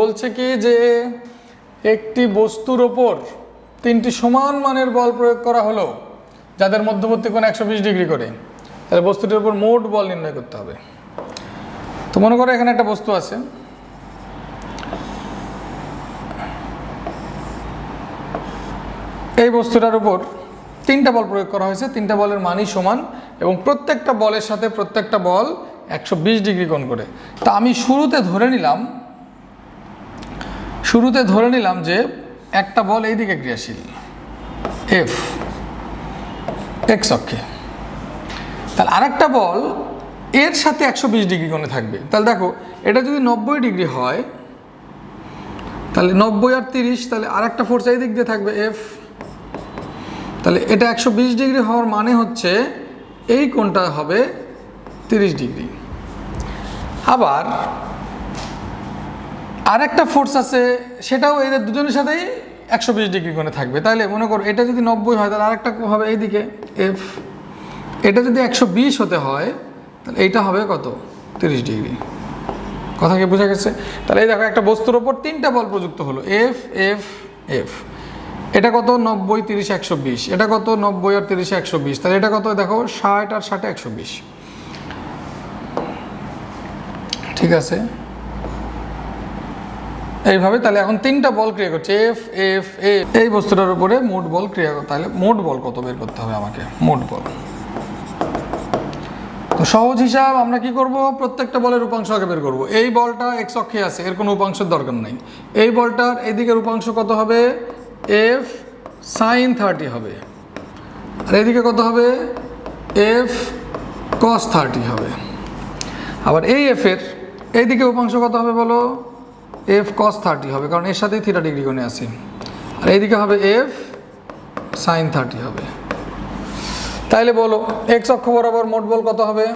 বলছে কি যে একটি বস্তুর ওপর তিনটি সমান মানের বল প্রয়োগ করা হলো, যাদের মধ্যবর্তী কোণ একশো বিশ ডিগ্রি করে। তাহলে বস্তুটির উপর মোট বল নির্ণয় করতে হবে। তো মনে করো এখানে একটা বস্তু আছে। এই বস্তুটার উপর তিনটা বল প্রয়োগ করা হয়েছে, তিনটা বলের মানই সমান এবং প্রত্যেকটা বলের সাথে প্রত্যেকটা বল একশো বিশ ডিগ্রি কোণ করে। তা আমি শুরুতে ধরে নিলাম শুরুতে ধরে নিলাম যে একটা বল এই দিকে ক্রিয়াশীল। এফ এক্স অক্ষে। তাহলে আরেকটা বল এর সাথে একশো বিশ ডিগ্রি কোণে থাকবে। তাহলে দেখো, এটা যদি নব্বই ডিগ্রি হয়, তাহলে নব্বই আর তিরিশ, তাহলে আরেকটা ফোর্স এই দিক দিয়ে থাকবে এফ তাহলে এটা একশো বিশ ডিগ্রি হওয়ার মানে হচ্ছে এই কোণটা হবে তিরিশ ডিগ্রি। আবার আরেকটা ফোর্স আছে, সেটাও এদের দুজনের সাথেই একশো বিশ ডিগ্রি কোণে থাকবে। তাহলে মনে করো, এটা যদি নব্বই হয়, তাহলে আরেকটা হবে এইদিকে এফ এটা যদি একশো বিশ হতে হয়, তাহলে এইটা হবে কত? তিরিশ ডিগ্রি। কথা কি বোঝা গেছে? তাহলে এই দেখো, একটা বস্তুর ওপর তিনটা বল প্রযুক্ত হলো এফ এফ এফ এটা কত? নব্বই, তিরিশ, একশো বিশ। এটা কত? নব্বই আর তিরিশে একশো বিশ। তাহলে এটা কত? দেখো, ষাট আর ষাটে একশো বিশ। ঠিক আছে? এইভাবে তাহলে এখন তিনটা বল ক্রিয়া করছে এফ এফ এ এই বস্তুটার উপরে মোট বল ক্রিয়া তাহলে মোট বল কত বের করতে হবে আমাকে? মোট বল। তো সহজ হিসাব আমরা কি করব? প্রত্যেকটা বলের উপাংশ আগে বের করব। এই বলটা এক্স অক্ষে আছে, এর কোনো উপাংশের দরকার নাই। এই বলটার এদিকের উপাংশ কত হবে? এফ সাইন থার্টি হবে। আর এদিকে কত হবে? এফ কস থার্টি হবে। আবার এই এফের এইদিকে উপাংশ কত হবে বলো? এফ কস থার্টি হবে, কারণ এর সাথেই থিটা ডিগ্রি কোণে আছে। আর এইদিকে হবে এফ সাইন থার্টি হবে। তাইলে বলো এক্স অক্ষ বরাবর মোট বল কত হবে?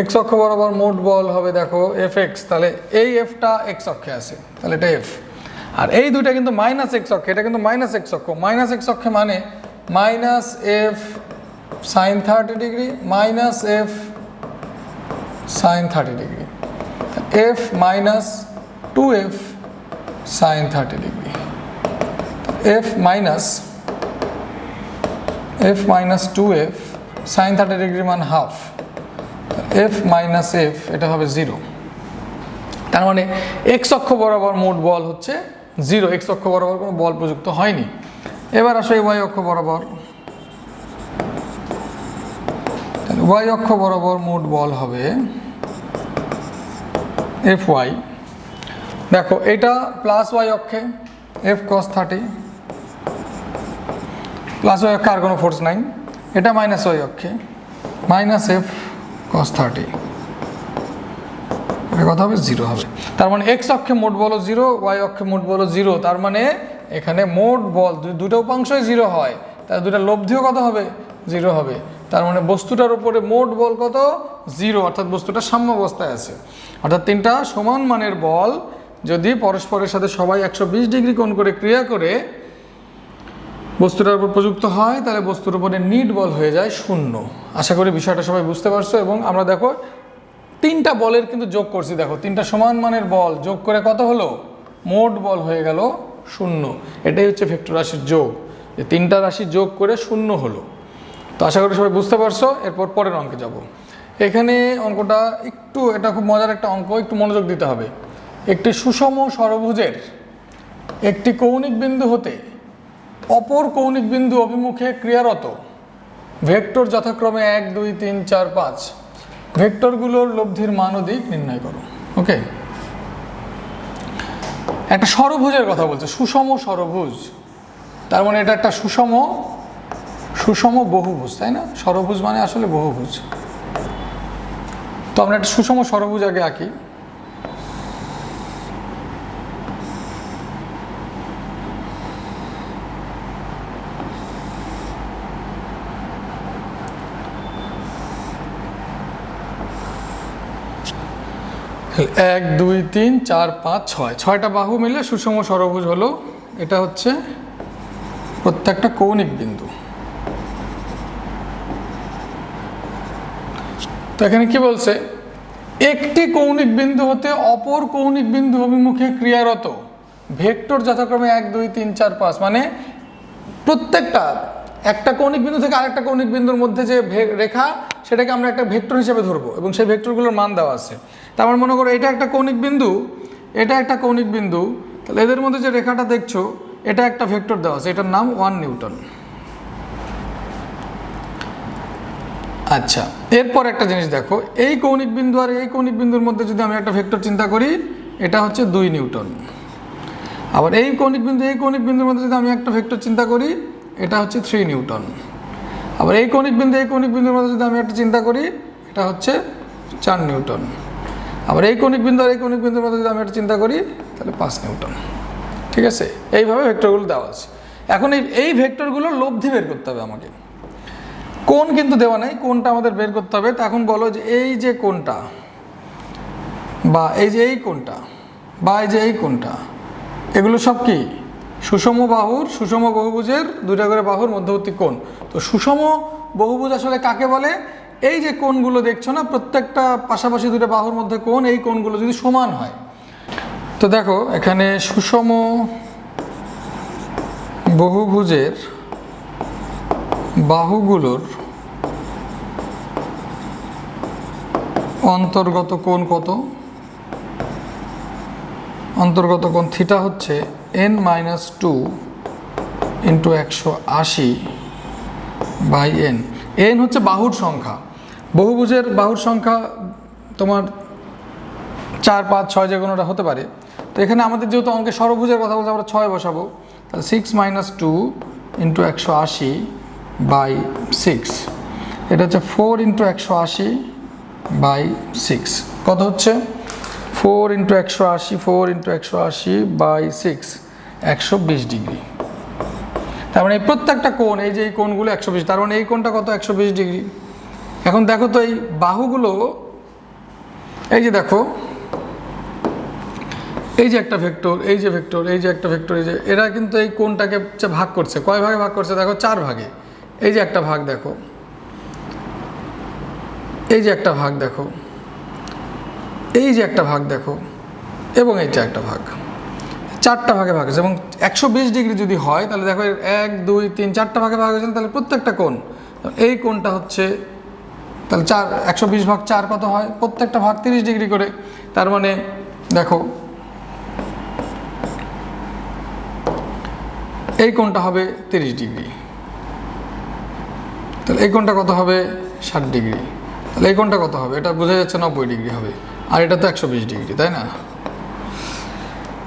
এক্স অক্ষ বরাবর মোট বল হবে, দেখো এফ এক্স তাহলে এই এফটা এক্স অক্ষে আছে, তাহলে এটা এফ আর এই দুইটা কিন্তু মাইনাস এক্স অক্ষে, এটা কিন্তু মাইনাস এক্স অক্ষ। মাইনাস এক্স অক্ষে মানে minus F sine thirty degree minus F sine thirty degree F minus two F sine thirty degree F minus F minus two F sine thirty degree মান half F minus F এটা হবে zero তার মানে x অক্ষ বরাবর মোট বল হচ্ছে zero x অক্ষ বরাবর কোনো বল প্রযুক্ত হয়নি। এবার আসো ওয়াই অক্ষ বরাবর। ওয়াই অক্ষ বরাবর মোট বল হবে এফ ওয়াই দেখো, এটা প্লাস ওয়াই অক্ষে F cos thirty plus Y অক্ষে আর কোনো ফোর্স নাই। এটা মাইনাস ওয়াই অক্ষে। মাইনাস এফ কস থার্টি কথা হবে? জিরো হবে। তার মানে এক্স অক্ষে মোট বলো জিরো ওয়াই অক্ষে মোট বলো জিরো তার মানে এখানে মোট বল, দুটো উপাংশই জিরো হয়। তার দুটো লব্ধিও কত হবে? জিরো হবে। তার মানে বস্তুটার উপরে মোট বল কত? জিরো, অর্থাৎ বস্তুটা সাম্য অবস্থায় আছে। অর্থাৎ তিনটা সমান মানের বল যদি পরস্পরের সাথে সবাই একশো বিশ ডিগ্রি কোণ করে ক্রিয়া করে বস্তুটার উপর প্রযুক্ত হয়, তাহলে বস্তুর উপরে নিট বল হয়ে যায় শূন্য। আশা করি বিষয়টা সবাই বুঝতে পারছ এবং আমরা দেখো তিনটা বলের কিন্তু যোগ করছি। দেখো, তিনটা সমান মানের বল যোগ করে কত হলো? মোট বল হয়ে গেল শূন্য। এটাই হচ্ছে ভেক্টর রাশির যোগ। যে তিনটা রাশি যোগ করে শূন্য হলো। তো আশা করি সবাই বুঝতে পারছ, এরপর পরের অঙ্কে যাব। এখানে অঙ্কটা একটু, এটা খুব মজার একটা অঙ্ক, একটু মনোযোগ দিতে হবে। একটি সুষম ষড়ভুজের একটি কৌণিক বিন্দু হতে অপর কৌণিক বিন্দু অভিমুখে ক্রিয়ারত ভেক্টর যথাক্রমে এক, দুই, তিন, চার, পাঁচ। ভেক্টরগুলোর লব্ধির মান দিক নির্ণয় করো, ওকে? একটা সরভুজের কথা বলছে, সুষম ষড়ভুজ তার মানে এটা একটা সুষম সুষম বহুভুজ, তাই না? সরভুজ মানে আসলে বহুভুজ। তো আমরা একটা সুষম ষড়ভুজ আগে আঁকি। এক, দুই, তিন, চার, পাঁচ, ছয়। ছয়টা বাহু মিলে সুষম ষড়ভুজ হলো। এটা হচ্ছে প্রত্যেকটা কৌণিক বিন্দু। এখানে কি বলছে? একটি কৌণিক বিন্দু হতে অপর কৌণিক বিন্দু অভিমুখে ক্রিয়ারত। ভেক্টর যথাক্রমে এক, দুই, তিন, চার, পাঁচ মানে প্রত্যেকটা, একটা কৌণিক বিন্দু থেকে আরেকটা কৌণিক বিন্দুর মধ্যে যে রেখা, সেটাকে আমরা একটা ভেক্টর হিসেবে ধরবো এবং সেই ভেক্টরগুলোর মান দেওয়া আছে। তারপর মনে করো, এটা একটা কৌণিক বিন্দু, এটা একটা কৌণিক বিন্দু, তাহলে এদের মধ্যে যে রেখাটা দেখছ, এটা একটা ভেক্টর দেওয়া আছে, এটার নাম ওয়ান নিউটন। আচ্ছা। এরপর একটা জিনিস দেখো, এই কৌণিক বিন্দু আর এই কৌণিক বিন্দুর মধ্যে যদি আমি একটা ভেক্টর চিন্তা করি, এটা হচ্ছে দুই নিউটন। আবার এই কৌণিক বিন্দু, এই কৌণিক বিন্দুর মধ্যে যদি আমি একটা ভেক্টর চিন্তা করি, এটা হচ্ছে থ্রি নিউটন। আবার এই কৌণিক বিন্দু, এই কৌণিক বিন্দুর মধ্যে যদি আমি একটা চিন্তা করি, এটা হচ্ছে চার নিউটন। আবার এই কৌণিক বিন্দু আর এই কৌণিক বিন্দুর মধ্যে যদি আমি একটা চিন্তা করি, তাহলে পাঁচ নিউটন। ঠিক আছে? এইভাবে ভেক্টরগুলো দেওয়া আছে। এখন এই এই ভেক্টরগুলোর লব্ধি বের করতে হবে আমাকে। কোন কিন্তু দেওয়া নেই, কোনটা আমাদের বের করতে হবে, তা এখন বলো যে এই যে কোনটা, বা এই যে এই কোনটা, বা এই যে এই কোনটা, এগুলো সব কি? সুষম বাহুর, সুষম বহুভুজের, দুইটা করে বাহুর মধ্যবর্তী কোণ। তো সুষম বহুভুজ আসলে কাকে বলে? এই যে কোণগুলো দেখছ না, প্রত্যেকটা পাশাপাশি দুটো বাহুর মধ্যে কোণ, এই কোণগুলো যদি সমান হয়। তো দেখো, এখানে সুষম বহুভুজের বাহুগুলোর অন্তর্গত কোণ কত? অন্তর্গত কোণ থিটা হচ্ছে এন মাইনাস টু ইন্টু একশো আশি বাই এন এন হচ্ছে বাহুর সংখ্যা। বহুভুজের বাহুর সংখ্যা তোমার চার, পাঁচ, ছয় যে কোনোটা হতে পারে। তো এখানে আমাদের যেহেতু অঙ্কে সরভুজের কথা বলতে আমরা ছয় বসাবো। তাহলে সিক্স মাইনাস টু ইন্টু একশো আশি বাই সিক্স এটা হচ্ছে ফোর ইন্টু একশো আশি বাই সিক্স কত হচ্ছে? ফোর ইন্টু একশো আশি ফোর ইন্টু একশো আশি বাই সিক্স একশো বিশ ডিগ্রি। তার মানে এই প্রত্যেকটা কোণ, এই যে এই কোণগুলো একশো বিশ, তার মানে এই কোণটা কত? একশো বিশ ডিগ্রি। এখন দেখো তো এই বাহুগুলো, এই যে দেখো, এই যে একটা ভেক্টর, এই যে ভেক্টর, এই যে একটা ভেক্টর, এই যে, এরা কিন্তু এই কোণটাকে ভাগ করছে। কয় ভাগে ভাগ করছে? দেখো চার ভাগে। এই যে একটা ভাগ দেখো। এই যে একটা ভাগ দেখো। এই যে একটা ভাগ দেখো এবং এইটা একটা ভাগ। চারটা ভাগে ভাগ হয়েছে এবং একশো বিশ ডিগ্রি যদি হয়, তাহলে দেখো এক, দুই, তিন, চারটা ভাগে ভাগ হয়েছে, তাহলে প্রত্যেকটা কোণ। এই কোণটা হচ্ছে, তাহলে চার, একশো বিশ ভাগ চার কত হয়? প্রত্যেকটা ভাগ তিরিশ ডিগ্রি করে। তার মানে দেখো, এই কোণটা হবে তিরিশ ডিগ্রি। তাহলে এই কোণটা কত হবে? ষাট ডিগ্রি। তাহলে এই কোণটা কত হবে? এটা বোঝা যাচ্ছে নব্বই ডিগ্রি হবে। আর এটা তো একশো বিশ ডিগ্রি, তাই না?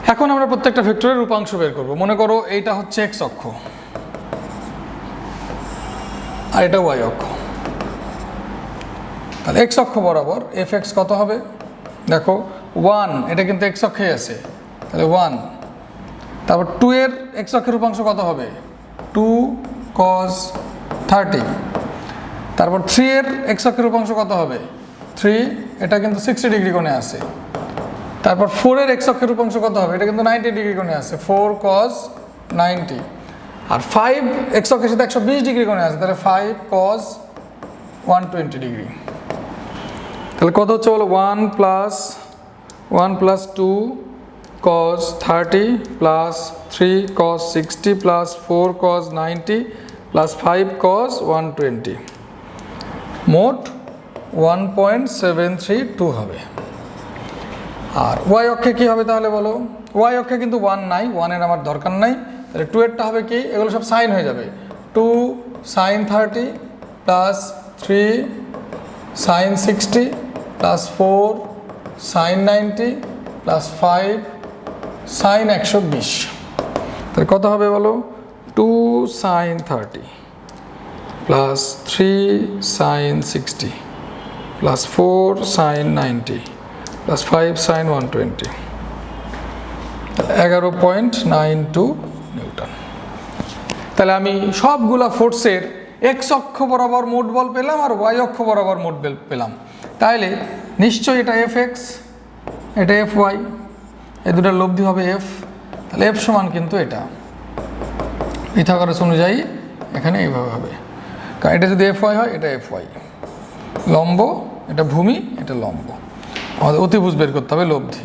এখন আমরা প্রত্যেকটা ভেক্টরের রূপাংশ বের করব। মনে করো এইটা হচ্ছে এক্স অক্ষ। আর এটা ওয়াই অক্ষ। তাহলে এক্স অক্ষ বরাবর এফ এক্স কত হবে? দেখো ওয়ান এটা কিন্তু এক্স অক্ষেই আছে। তাহলে ওয়ান তারপর টু এর এক্স অক্ষের রূপাংশ কত হবে? টু কজ থার্টি তারপর থ্রি এর এক্স অক্ষের রূপাংশ কত হবে? থ্রি এটা কিন্তু সিক্সটি ডিগ্রি কোণে আছে। তারপর ফোরের এক্স অক্ষের রূপাংশ কত হবে? এটা কিন্তু নাইনটি ডিগ্রি কোণে আছে। ফোর কস নাইনটি আর ফাইভ এক্স অক্ষের সাথে একশো বিশ ডিগ্রি কোণে আছে। তাহলে five cos one twenty degree তাহলে কত হচ্ছে বলো? One plus one plus two cos thirty plus three cos sixty plus four cos ninety plus five cos one twenty মোট one point seven three two হবে। আর ওয়াই অক্ষে কী হবে তাহলে বলো? ওয়াই অক্ষে কিন্তু ওয়ান নাই ওয়ানের আমার দরকার নাই। তাহলে টু এরটা হবে কি? এগুলো সব সাইন হয়ে যাবে। Two sine thirty plus three sine sixty plus four sine ninety plus five sine একশো বিশ। তাহলে কত হবে বলো? Two sine thirty plus three sine sixty plus four sine ninety plus five sine one twenty এগারো point nine two newton তাহলে আমি সবগুলা ফোর্সের এক্স অক্ষ বরাবর মোট বল পেলাম আর ওয়াই অক্ষ বরাবর মোট বল পেলাম। তাহলে নিশ্চয়ই এটা এফ এক্স এটা এফ ওয়াই এই দুটার লব্ধি হবে এফ তাহলে এফ সমান কিন্তু এটা। পিথাগরাস অনুযায়ী এখানে এইভাবে হবে। কারণ এটা যদি এফ ওয়াই হয়, এটা এফ ওয়াই লম্ব, এটা ভূমি, এটা লম্ব। আমাদের অতিভুজ বের করতে হবে লব্ধি।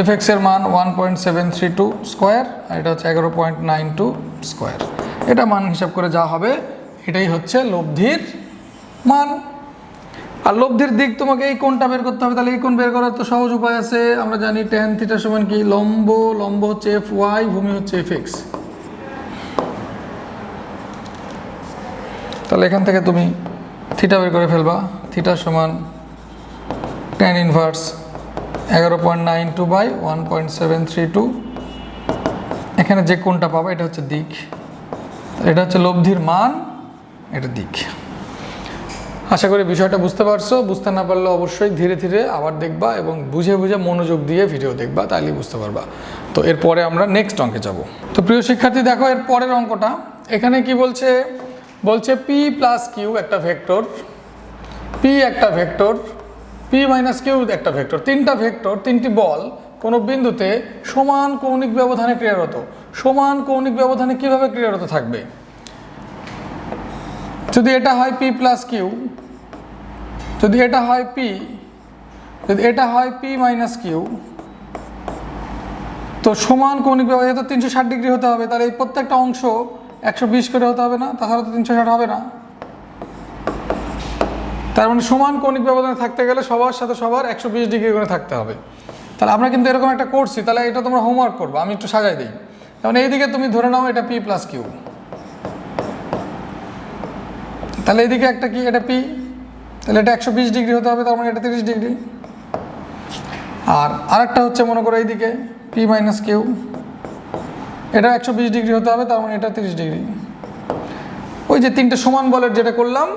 এফ এক্সের মান one point seven three two square আর এটা হচ্ছে এগারো পয়েন্ট নাইন টু স্কোয়ার এটা মান হিসাব করে যা হবে, এটাই হচ্ছে লব্ধির মান। আর লব্ধির দিক তোমাকে এই কোণটা বের করতে হবে, তাহলে এই কোণ বের করার তো সহজ উপায় আছে। আমরা জানি টেন থিটার সমান কি? লম্ব লম্ব হচ্ছে এফ ওয়াই ভূমি হচ্ছে এফ এক্স তাহলে এখান থেকে তুমি থিটা বের করে ফেলবা। থিটা সমান টেন ইনভার্স এগারো point nine two by one point seven three two. এখানে যে কোনটা পাবা, এটা হচ্ছে দিক। এটা হচ্ছে লব্ধির মান, এটা দিক। আশা করি বিষয়টা বুঝতে পারছ। বুঝতে না পারলে অবশ্যই ধীরে ধীরে আবার দেখবা এবং বুঝে বুঝে মনোযোগ দিয়ে ভিডিও দেখবা তাহলেই বুঝতে পারবা। তো এরপরে আমরা নেক্সট অঙ্কে যাব। তো প্রিয় শিক্ষার্থী, দেখো এর পরের অঙ্কটা। এখানে কি বলছে? বলছে পি প্লাস কিউ একটা ভেক্টর পি একটা ভেক্টর পি মাইনাস কিউ একটা ভেক্টর তিনটা ভেক্টর তিনটি বল কোনো বিন্দুতে সমান কৌণিক ব্যবধানে ক্রিয়ারত। সমান কৌণিক ব্যবধানে কীভাবে ক্রিয়ারত থাকবে? যদি এটা হয় পি প্লাস কিউ যদি এটা হয় পি যদি এটা হয় পি মাইনাস কিউ তো সমান কৌণিক ব্যবধান তিনশো ষাট ডিগ্রি হতে হবে, তাহলে এই প্রত্যেকটা অংশ একশো বিশ করে হতে হবে না, তাছাড়া তো তিনশো ষাট হবে না। তার মানে সমান কৌণিক ব্যবধানে থাকতে গেলে সবার সাথে সবার একশো বিশ ডিগ্রি করে থাকতে হবে। তাহলে আমরা কিন্তু এরকম একটা করছি, তাহলে এটা তোমরা হোমওয়ার্ক করব, আমি একটু সাজাই দিই। যেমন এইদিকে তুমি ধরে নাও এটা পি প্লাস কিউ তাহলে এদিকে একটা কি, এটা পি তাহলে এটা একশো বিশ ডিগ্রি হতে হবে, তার মানে এটা তিরিশ ডিগ্রি। আর আরেকটা হচ্ছে মনে করো এইদিকে পি মাইনাস কিউ এটা একশো বিশ ডিগ্রি হতে হবে, তার মানে এটা তিরিশ ডিগ্রি। ওই যে তিনটে সমান বলের যেটা করলাম,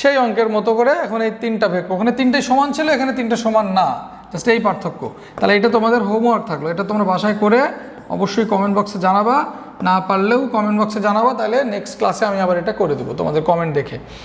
সেই অঙ্কের মতো করে এখন এই তিনটা ভেক্টর, ওখানে তিনটে সমান ছিল, এখানে তিনটে সমান না জাস্ট এই পার্থক্য। তাহলে এটা তোমাদের হোমওয়ার্ক থাকল, এটা তোমরা বাসায় করে অবশ্যই কমেন্ট বক্সে জানাবা, না পারলেও কমেন্ট বক্সে জানাবা, তাহলে নেক্সট ক্লাসে আমি আবার এটা করে দেবো তোমাদের কমেন্ট দেখে।